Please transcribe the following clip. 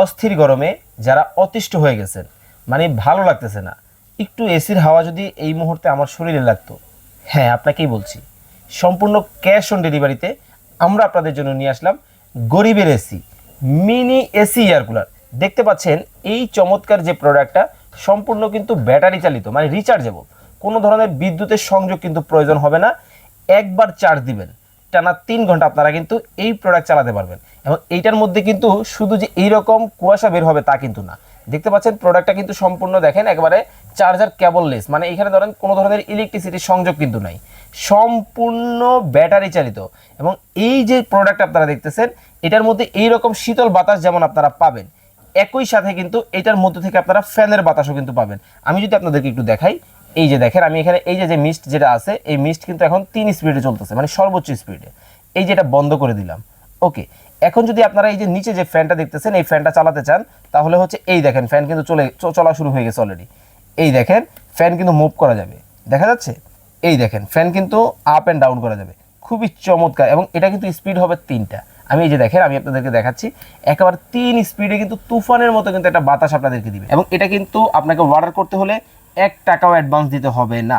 অস্থির গরমে যারা অতিষ্ঠ হয়ে গেছেন মানে ভালো লাগতেছে না। একটু এসির হাওয়া যদি এই মুহূর্তে আমার শরীরে লাগতো। হ্যাঁ আপনাকেই বলছি। সম্পূর্ণ ক্যাশ অন ডেলিভারিতে আমরা আপনাদের জন্য নিয়ে আসলাম গরিবের AC, mini AC air cooler. দেখতে পাচ্ছেন, এই চমৎকার যে প্রোডাক্টটা সম্পূর্ণ কিন্তু ব্যাটারি চালিত মানে রিচার্জেবল কোনো ধরনের বিদ্যুতের সংযোগ কিন্তু প্রয়োজন হবে না। একবার চার্জ দিবেন। টানা তিন ঘণ্টা আপনারা কিন্তু এই প্রোডাক্ট চালাতে পারবেন। এবং এইটার মধ্যে কিন্তু শুধু যে এইরকম কুয়াশা বের হবে তা কিন্তু না। দেখতে পাচ্ছেন প্রোডাক্টটা কিন্তু সম্পূর্ণ দেখেন, একবারে চার্জার কেবললেস মানে এখানে ধরেন কোনো ধরনের ইলেকট্রিসিটির সংযোগ কিন্তু নাই। সম্পূর্ণ ব্যাটারি চালিত। এবং এই যে প্রোডাক্ট আপনারা দেখতেছেন, এটার মধ্যে এই রকম শীতল বাতাস যেমন আপনারা পাবেন, একই সাথে কিন্তু এটার মধ্যে থেকে আপনারা ফ্যানের বাতাসও কিন্তু পাবেন। আমি যদি আপনাদেরকে একটু দেখাই এই যে দেখেন, আমি এখানে এই যে যে মিস্ট যেটা আছে, এই মিস্ট কিন্তু এখন তিন স্পিডে চলতেছে মানে সর্বোচ্চ স্পিডে এই যেটা বন্ধ করে দিলাম। ওকে এখন যদি আপনারা এই যে নিচে যে ফ্যানটা দেখতেছেন, এই ফ্যানটা চালাতে চান, তাহলে হচ্ছে এই দেখেন ফ্যান কিন্তু চলে চলা শুরু হয়ে গেছে অলরেডি এই দেখেন ফ্যান কিন্তু মুভ করা যাবে। দেখা যাচ্ছে? এই দেখেন ফ্যান কিন্তু আপ অ্যান্ড ডাউন করা যাবে। খুবই চমৎকার, এবং এটা কিন্তু স্পিড হবে তিনটা। আমি এই যে দেখেন, আমি আপনাদেরকে দেখাচ্ছি, একেবারে তিন স্পিডে কিন্তু তুফানের মতো কিন্তু একটা বাতাস আপনাদেরকে দিবে। এবং এটা কিন্তু আপনাকে অর্ডার করতে হলে এক টাকাও অ্যাডভান্স দিতে হবে না।